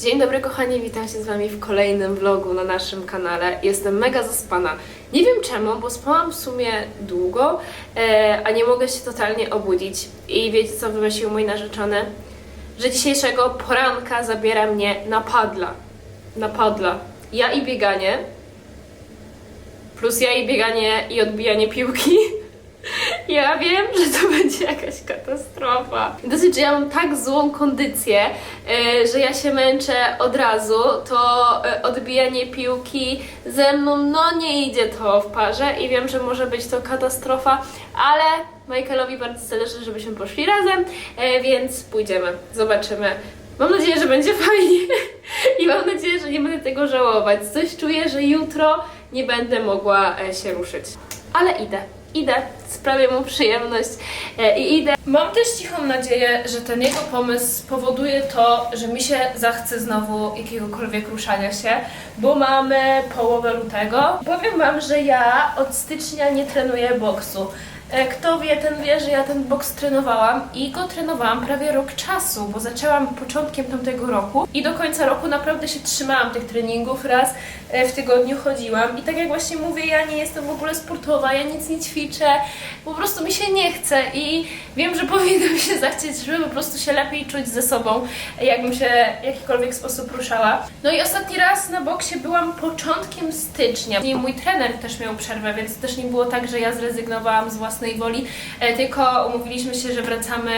Dzień dobry kochani, witam się z Wami w kolejnym vlogu na naszym kanale. Jestem mega zaspana. Nie wiem czemu, bo spałam w sumie długo, e, a nie mogę się totalnie obudzić. I wiecie co wymyślił mój narzeczony? Że dzisiejszego poranka zabiera mnie na padla. Na padla. Ja i bieganie. Plus ja i bieganie i odbijanie piłki. Ja wiem, że to będzie jakaś katastrofa. Dosyć, że ja mam tak złą kondycję, e, że ja się męczę od razu, to e, odbijanie piłki ze mną, no nie idzie to w parze i wiem, że może być to katastrofa, ale Michaelowi bardzo zależy, żebyśmy poszli razem, e, więc pójdziemy, zobaczymy. Mam nadzieję, że będzie fajnie i mam nadzieję, że nie będę tego żałować. Coś czuję, że jutro nie będę mogła się ruszyć. Ale idę, idę, sprawię mu przyjemność e, i idę. Mam też cichą nadzieję, że ten jego pomysł spowoduje to, że mi się zachce znowu jakiegokolwiek ruszania się, bo mamy połowę lutego. Powiem Wam, że ja od stycznia nie trenuję boksu. E, Kto wie, ten wie, że ja ten boks trenowałam i go trenowałam prawie rok czasu, bo zaczęłam początkiem tamtego roku i do końca roku naprawdę się trzymałam tych treningów, raz e, w tygodniu chodziłam i tak jak właśnie mówię, ja nie jestem w ogóle sportowa, ja nic nie ćwiczę, po prostu mi się nie chce i wiem, że powinno mi się zachcieć, żeby po prostu się lepiej czuć ze sobą, jakbym się w jakikolwiek sposób ruszała. No i ostatni raz na boksie byłam początkiem stycznia. I mój trener też miał przerwę, więc też nie było tak, że ja zrezygnowałam z własnej woli, e, tylko umówiliśmy się, że wracamy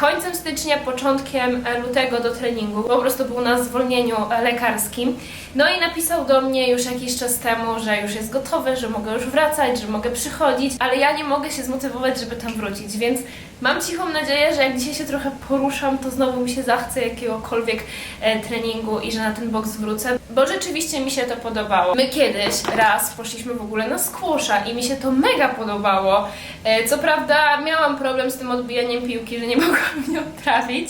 końcem stycznia, początkiem e, lutego do treningu. Po prostu był na zwolnieniu e, lekarskim. No i napisał do mnie już jakiś czas temu, że już jest gotowy, że mogę już wracać, że mogę przychodzić, ale ja nie mogę się zmotywować, żeby tam wrócić, więc mam cichą nadzieję, że jak dzisiaj się trochę poruszam, to znowu mi się zachce jakiegokolwiek e, treningu i że na ten boks wrócę, bo rzeczywiście mi się to podobało. My kiedyś raz poszliśmy w ogóle na squasha i mi się to mega podobało. Co prawda miałam problem z tym odbijaniem piłki, że nie mogłam w nią trafić,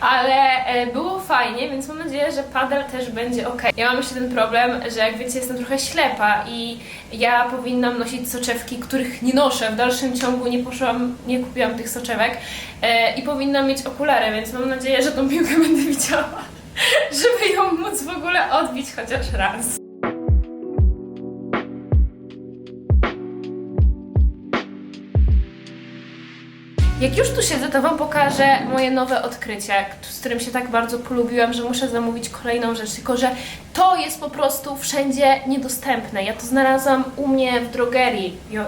ale e, było fajnie, więc mam nadzieję, że padel też będzie ok. Ja mam jeszcze ten problem, że jak wiecie, jestem trochę ślepa i ja powinnam nosić soczewki, których nie noszę. W dalszym ciągu nie poszłam, nie kupiłam tych soczewek e, i powinnam mieć okulary, więc mam nadzieję, że tą piłkę będę widziała, żeby ją móc w ogóle odbić chociaż raz. Jak już tu siedzę, to Wam pokażę moje nowe odkrycie, z którym się tak bardzo polubiłam, że muszę zamówić kolejną rzecz, tylko że to jest po prostu wszędzie niedostępne. Ja to znalazłam u mnie w drogerii i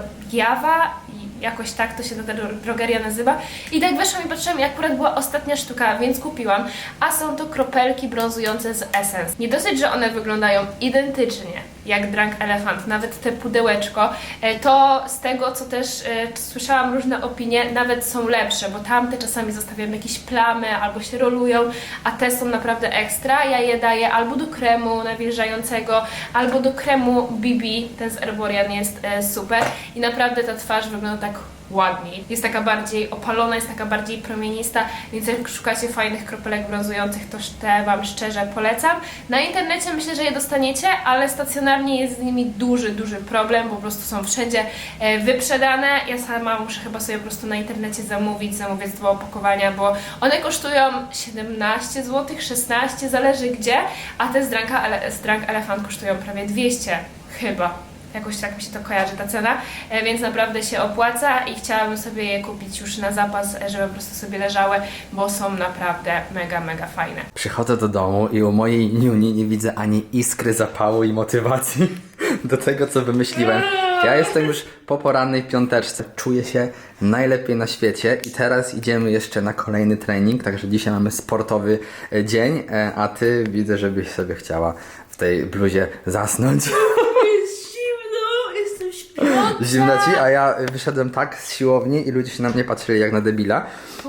jakoś tak to się ta dro- drogeria nazywa. I tak weszłam i patrzyłam i akurat była ostatnia sztuka, więc kupiłam. A są to kropelki brązujące z Essence. Nie dosyć, że one wyglądają identycznie jak Drunk Elephant, nawet te pudełeczko, e, to z tego, co też e, słyszałam różne opinie, nawet są lepsze, bo tamte czasami zostawiam jakieś plamy albo się rolują, a te są naprawdę ekstra. Ja je daję albo do kremu nawilżającego, albo do kremu BB, ten z Erborian jest e, super i naprawdę ta twarz wygląda tak ładniej. Jest taka bardziej opalona, jest taka bardziej promienista, więc jak szukacie fajnych kropelek brązujących, to te Wam szczerze polecam. Na internecie myślę, że je dostaniecie, ale stacjonarnie jest z nimi duży, duży problem, bo po prostu są wszędzie e, wyprzedane. Ja sama muszę chyba sobie po prostu na internecie zamówić, zamówić dwa opakowania, bo one kosztują 17 zł, 16, zależy gdzie, a te z Drunk, Ele- z Drunk Elephant kosztują prawie 200 chyba. Jakoś tak mi się to kojarzy ta cena, e, więc naprawdę się opłaca i chciałabym sobie je kupić już na zapas, e, żeby po prostu sobie leżały, bo są naprawdę mega, mega fajne. Przychodzę do domu i u mojej niuni nie widzę ani iskry zapału i motywacji do tego, co wymyśliłem. Ja jestem już po porannej piąteczce. Czuję się najlepiej na świecie i teraz idziemy jeszcze na kolejny trening, także dzisiaj mamy sportowy e, dzień, a ty widzę, żebyś sobie chciała w tej bluzie zasnąć. Zimno ci, a ja wyszedłem tak z siłowni i ludzie się na mnie patrzyli jak na debila.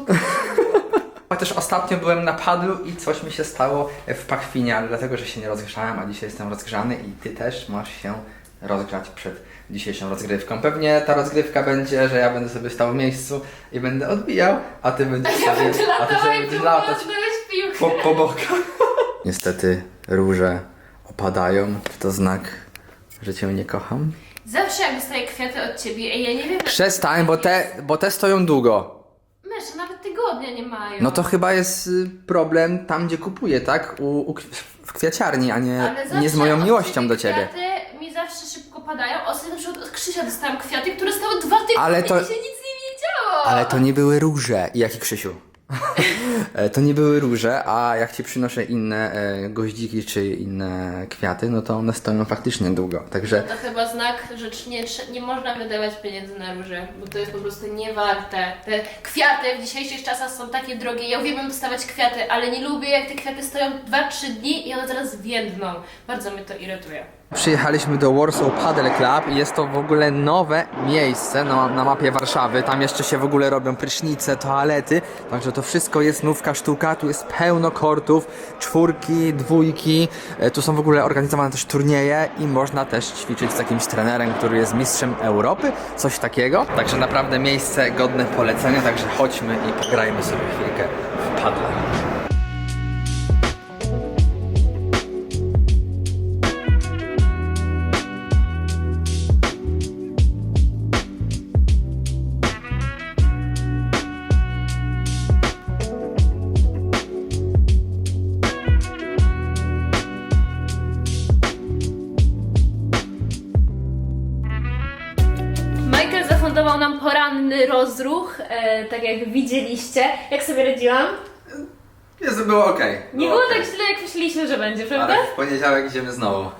Chociaż ostatnio byłem na padlu i coś mi się stało w pachwinie, ale dlatego, że się nie rozgrzałem, a dzisiaj jestem rozgrzany i ty też masz się rozgrzać przed dzisiejszą rozgrywką. Pewnie ta rozgrywka będzie, że ja będę sobie stał w miejscu i będę odbijał, a ty będziesz Ja sobie, będę a ty sobie będziesz latać po, po bokach. Niestety róże opadają. Czy to znak, że cię nie kocham? Zawsze jak dostaję kwiaty od ciebie, ej, ja nie wiem, Przestań, bo te, bo te stoją długo. męża, nawet tygodnia nie mają. No to chyba jest y, problem tam, gdzie kupuję, tak? U, u, w kwiaciarni, a nie, Ale zawsze nie z moją od miłością do ciebie. Kwiaty mi zawsze szybko padają. Ostatnio na przykład od Krzysia dostałam kwiaty, które stały dwa tygodnie Ale to- i się nic nie wiedziało. Ale to nie były róże. Jaki Krzysiu? E, to nie były róże, a jak ci przynoszę inne e, goździki czy inne kwiaty, no to one stoją faktycznie długo. Także To chyba znak, że nie, nie można wydawać pieniędzy na róże, bo to jest po prostu niewarte. Te kwiaty w dzisiejszych czasach są takie drogie. Ja uwielbiam dostawać kwiaty, ale nie lubię jak te kwiaty stoją 2-3 dni i one zaraz więdną. Bardzo mnie to irytuje. Przyjechaliśmy do Warsaw Paddle Club i jest to w ogóle nowe miejsce na, na mapie Warszawy. Tam jeszcze się w ogóle robią prysznice, toalety, także to wszystko jest nówka sztuka. Tu jest pełno kortów, czwórki, dwójki. E, Tu są w ogóle organizowane też turnieje i można też ćwiczyć z jakimś trenerem, który jest mistrzem Europy, coś takiego. Także naprawdę miejsce godne polecenia, także chodźmy i pograjmy sobie chwilkę w paddle. Tak jak widzieliście. Jak sobie radziłam? Jest, było ok. Nie było tak źle, jak myśleliśmy, że będzie, prawda? Ale w poniedziałek idziemy znowu.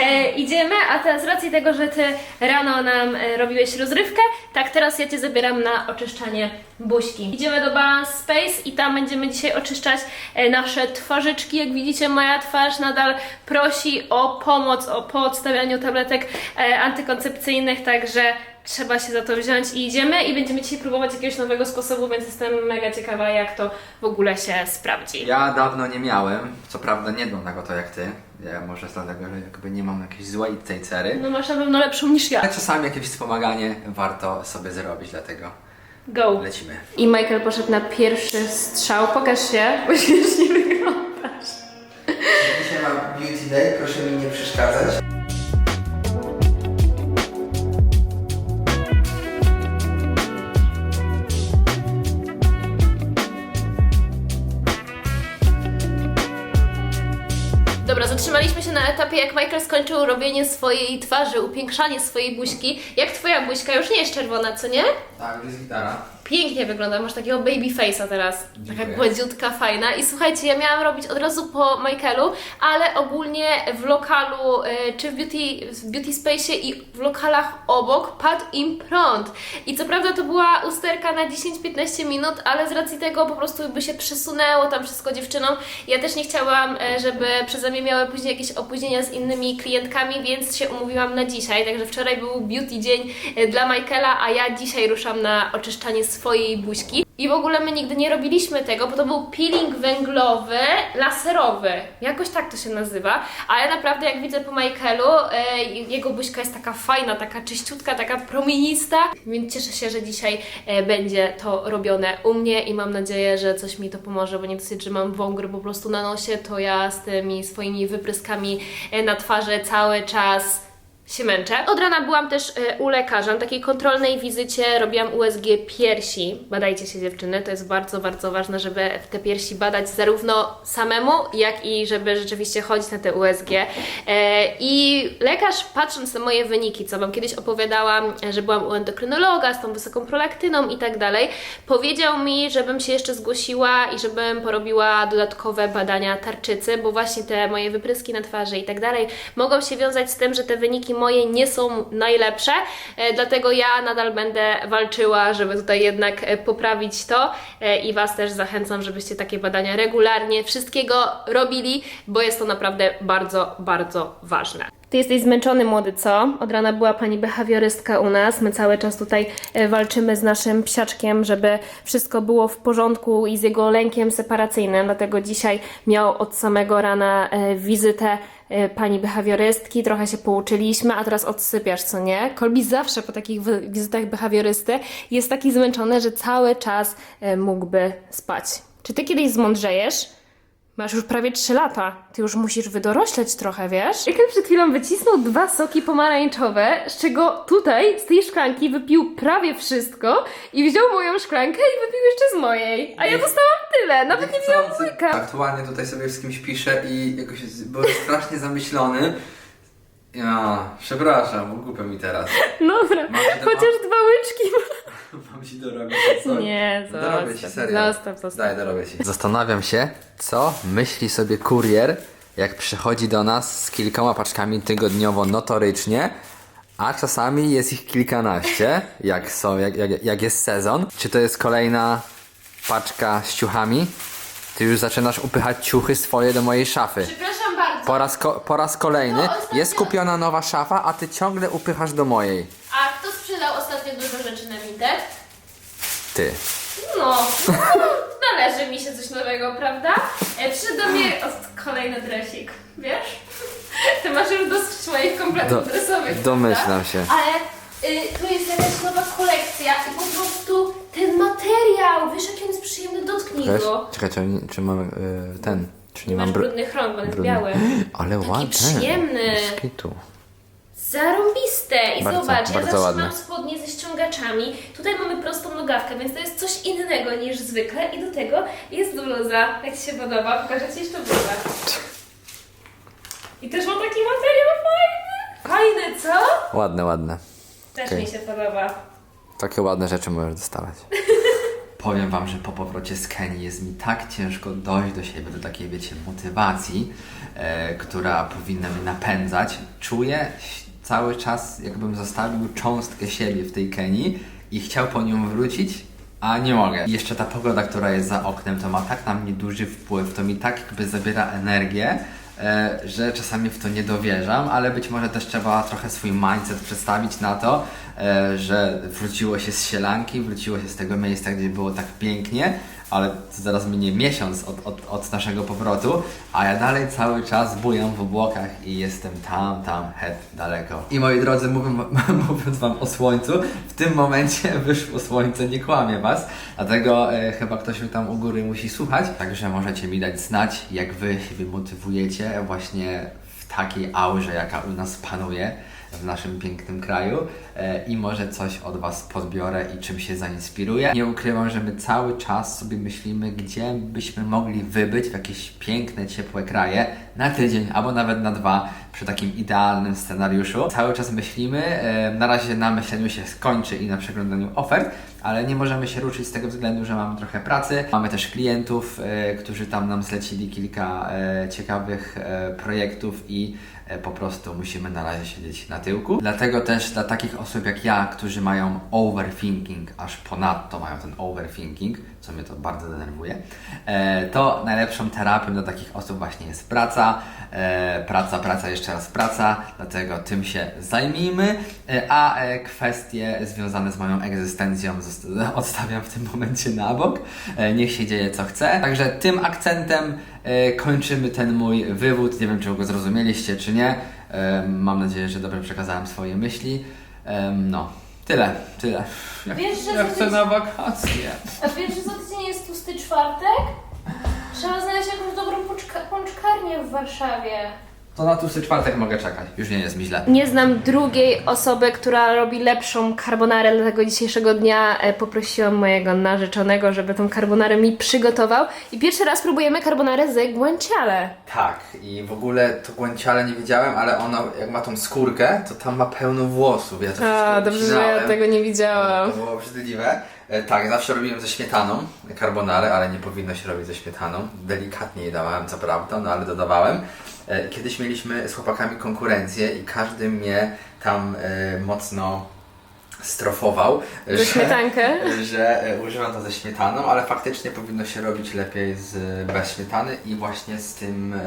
E, idziemy, a teraz z racji tego, że Ty rano nam e, robiłeś rozrywkę, tak teraz ja Cię zabieram na oczyszczanie buźki. Idziemy do Balance Space i tam będziemy dzisiaj oczyszczać e, nasze twarzyczki. Jak widzicie, moja twarz nadal prosi o pomoc, o po odstawianiu tabletek e, antykoncepcyjnych, także trzeba się za to wziąć i idziemy i będziemy dzisiaj próbować jakiegoś nowego sposobu, więc jestem mega ciekawa, jak to w ogóle się sprawdzi. Ja dawno nie miałem, co prawda nie wygląda to jak ty. Ja może dlatego, że jakby nie mam jakiejś złej tej cery. No masz na pewno lepszą niż ja. Ale czasami jakieś wspomaganie warto sobie zrobić, dlatego Go! lecimy. I Michael poszedł na pierwszy strzał. Pokaż się, bo śmiesznie wyglądasz. Dzisiaj mam beauty day, proszę mi nie przeszkadzać. Zatrzymaliśmy się na etapie, jak Michael skończył robienie swojej twarzy, upiększanie swojej buźki. Jak twoja buźka już nie jest czerwona, co nie? Tak, jest gitara. Pięknie wygląda, masz takiego baby face'a teraz. Taka gładziutka, fajna. I słuchajcie, ja miałam robić od razu po Michaelu, ale ogólnie w lokalu, e, czy w beauty, w beauty space i w lokalach obok padł im prąd. I co prawda to była usterka na 10-15 minut, ale z racji tego po prostu by się przesunęło tam wszystko dziewczynom. Ja też nie chciałam, e, żeby przeze mnie miały później jakieś opóźnienia z innymi klientkami, więc się umówiłam na dzisiaj. Także wczoraj był beauty dzień e, dla Michaela, a ja dzisiaj ruszam na oczyszczanie swojej buźki. I w ogóle my nigdy nie robiliśmy tego, bo to był peeling węglowy, laserowy. Jakoś tak to się nazywa. Ale naprawdę jak widzę po Michaelu, e, jego buźka jest taka fajna, taka czyściutka, taka promienista. Więc cieszę się, że dzisiaj e, będzie to robione u mnie i mam nadzieję, że coś mi to pomoże, bo nie dosyć, że mam wągry po prostu na nosie, to ja z tymi swoimi wypryskami e, na twarzy cały czas się męczę. Od rana byłam też e, u lekarza na takiej kontrolnej wizycie, robiłam USG piersi. Badajcie się dziewczyny, to jest bardzo, bardzo ważne, żeby te piersi badać zarówno samemu, jak i żeby rzeczywiście chodzić na te USG. E, I lekarz patrząc na moje wyniki, co Wam kiedyś opowiadałam, że byłam u endokrynologa z tą wysoką prolaktyną i tak dalej, powiedział mi, żebym się jeszcze zgłosiła i żebym porobiła dodatkowe badania tarczycy, bo właśnie te moje wypryski na twarzy i tak dalej mogą się wiązać z tym, że te wyniki moje nie są najlepsze, e, dlatego ja nadal będę walczyła, żeby tutaj jednak e, poprawić to e, i Was też zachęcam, żebyście takie badania regularnie wszystkiego robili, bo jest to naprawdę bardzo, bardzo ważne. Ty jesteś zmęczony, młody, co? Od rana była pani behawiorystka u nas. My cały czas tutaj walczymy z naszym psiaczkiem, żeby wszystko było w porządku i z jego lękiem separacyjnym. Dlatego dzisiaj miał od samego rana wizytę pani behawiorystki. Trochę się pouczyliśmy, a teraz odsypiasz, co nie? Kolbi zawsze po takich wizytach behawiorysty jest taki zmęczony, że cały czas e, mógłby spać. Czy ty kiedyś zmądrzejesz? Masz już prawie 3 lata. Ty już musisz wydorośleć trochę, wiesz? Jakel przed chwilą wycisnął dwa soki pomarańczowe, z czego tutaj z tej szklanki wypił prawie wszystko i wziął moją szklankę i wypił jeszcze z mojej. A ja dostałam tyle, nawet nie wziąłam łyka. Aktualnie tutaj sobie z kimś piszę i jakoś z- byłem strasznie zamyślony. Ja, przepraszam, bo głupio mi teraz. Dobra, chociaż dwa łyczki. Mam ci dorobić co? Nie, Dorobię ci, zostaw, serio. zostaw, zostaw. Daj, dorobię ci. Zastanawiam się, co myśli sobie kurier, jak przychodzi do nas z kilkoma paczkami tygodniowo notorycznie, a czasami jest ich kilkanaście, jak, są, jak, jak, jak jest sezon. Czy to jest kolejna paczka z ciuchami? Ty już zaczynasz upychać ciuchy swoje do mojej szafy. Przepraszam bardzo. Po raz, ko- po raz kolejny No, ostatnio- jest kupiona nowa szafa, a ty ciągle upychasz do mojej. A kto sprzedał ostatnio dużo rzeczy na Vinted? Ty. No, należy mi się coś nowego, prawda? E, Przyszedł do mnie o, kolejny dresik, wiesz? Ty masz już dosyć moich kompletów Do- dresowych, domyślam prawda? się. Ale y, tu jest jakaś nowa kolekcja i po prostu ten materiał, wiesz jaki on jest przyjemny, dotknij Wiesz? go. Czekaj, czy, czy mam y, ten, czy nie Masz mam br- brudnych rąk, bo on jest brudny. biały. Ale Taki ładny. przyjemny. Zarąbiste! I Bardzo, zobacz, ja bardzo zawsze ładne. mam spodnie ze ściągaczami. Tutaj mamy prostą nogawkę, więc to jest coś innego niż zwykle. I do tego jest bluza. Jak Ci się podoba? Pokażę Ci jeszcze bluzę. I też ma taki materiał fajny. Fajny, co? Ładne, ładne. Też Okej. mi się podoba. Takie ładne rzeczy możesz dostawać. Powiem wam, że po powrocie z Kenii jest mi tak ciężko dojść do siebie, do takiej, wiecie, motywacji, e, która powinna mnie napędzać. Czuję cały czas, jakbym zostawił cząstkę siebie w tej Kenii i chciał po nią wrócić, a nie mogę. I jeszcze ta pogoda, która jest za oknem, to ma tak na mnie duży wpływ, to mi tak jakby zabiera energię, że czasami w to nie dowierzam, ale być może też trzeba trochę swój mindset przestawić na to, e, że wróciło się z sielanki, wróciło się z tego miejsca, gdzie było tak pięknie, ale zaraz minie miesiąc od, od, od naszego powrotu, a ja dalej cały czas bujam w obłokach i jestem tam, tam, het, daleko. I moi drodzy, mówię, mówiąc wam o słońcu, w tym momencie wyszło słońce, nie kłamię was, dlatego e, chyba ktoś mi tam u góry musi słuchać, także możecie mi dać znać, jak wy siebie motywujecie właśnie w takiej aurze, jaka u nas panuje w naszym pięknym kraju e, i może coś od Was podbiorę i czym się zainspiruję. Nie ukrywam, że my cały czas sobie myślimy, gdzie byśmy mogli wybyć w jakieś piękne, ciepłe kraje na tydzień albo nawet na dwa przy takim idealnym scenariuszu. Cały czas myślimy, e, na razie na myśleniu się skończy i na przeglądaniu ofert, ale nie możemy się ruszyć z tego względu, że mamy trochę pracy. Mamy też klientów, e, którzy tam nam zlecili kilka ciekawych projektów i po prostu musimy na razie siedzieć na tyłku. Dlatego też dla takich osób jak ja, którzy mają overthinking, aż ponadto mają ten overthinking, co mnie to bardzo denerwuje, e, to najlepszą terapią dla takich osób właśnie jest praca. E, praca, praca, jeszcze raz praca, dlatego tym się zajmijmy, e, a e, kwestie związane z moją egzystencją odstawiam w tym momencie na bok. E, niech się dzieje co chce. Także tym akcentem e, kończymy ten mój wywód. Nie wiem, czy go zrozumieliście, czy nie. E, mam nadzieję, że dobrze przekazałem swoje myśli. Em, no, tyle, tyle. Ja, Wiesz, że ja chcę tydzień- na wakacje. A wiesz, że za tydzień jest tłusty czwartek? Trzeba znaleźć jakąś dobrą pączka- pączkarnię w Warszawie. To na tłusty czwartek mogę czekać. Już nie jest mi źle. Nie znam drugiej osoby, która robi lepszą carbonarę dla tego dzisiejszego dnia. E, Poprosiłam mojego narzeczonego, żeby tą carbonarę mi przygotował. I pierwszy raz próbujemy carbonarę z guanciale. Tak, i w ogóle to guanciale nie wiedziałem, ale ono jak ma tą skórkę, to tam ma pełno włosów. Ja to wszystko A, dobrze, że ja tego nie To widziałam. było obrzydliwe. E, Tak, zawsze robiłem ze śmietaną carbonarę, ale nie powinno się robić ze śmietaną. Delikatnie jej dawałem, co prawda, no ale dodawałem. E, Kiedyś mieliśmy z chłopakami konkurencję i każdy mnie tam e, mocno strofował, Że śmietankę? że e, używam to ze śmietaną, ale faktycznie powinno się robić lepiej z, bez śmietany i właśnie z tym,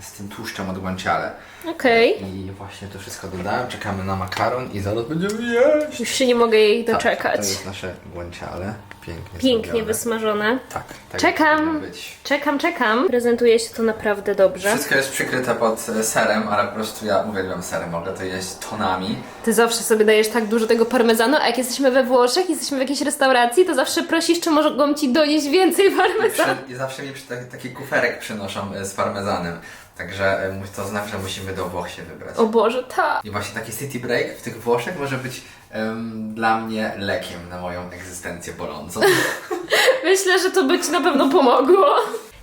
z tym tłuszczem od guanciale. Okej. I właśnie to wszystko dodałem, czekamy na makaron i zaraz będziemy jeść. Już się nie mogę jej Tak, doczekać. to jest nasze guanciale. Pięknie. Pięknie zrobione. wysmażone. Tak, tak Czekam. powinno Być. Czekam, czekam. Prezentuje się to naprawdę dobrze. Wszystko jest przykryte pod e, serem, ale po prostu ja uwielbiam sery, mogę to jeść tonami. Ty zawsze sobie dajesz tak dużo tego parmezanu, a jak jesteśmy we Włoszech, jesteśmy w jakiejś restauracji, to zawsze prosisz, czy mogą ci donieść więcej I, parmezanu. przy, i zawsze mi przy, taki, taki kuferek przynoszą e, z parmezanem. Także e, mu- to znaczy, że musimy do Włoch się wybrać. O Boże, tak. I właśnie taki city break w tych Włoszech może być em, dla mnie lekiem na moją egzystencję bolącą. Myślę, że to by Ci na pewno pomogło.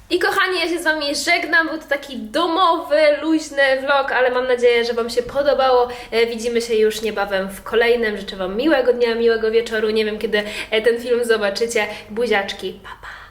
I kochani, ja się z Wami żegnam. Był to taki domowy, luźny vlog, ale mam nadzieję, że Wam się podobało. E, Widzimy się już niebawem w kolejnym. Życzę Wam miłego dnia, miłego wieczoru. Nie wiem, kiedy e, ten film zobaczycie. Buziaczki, pa pa!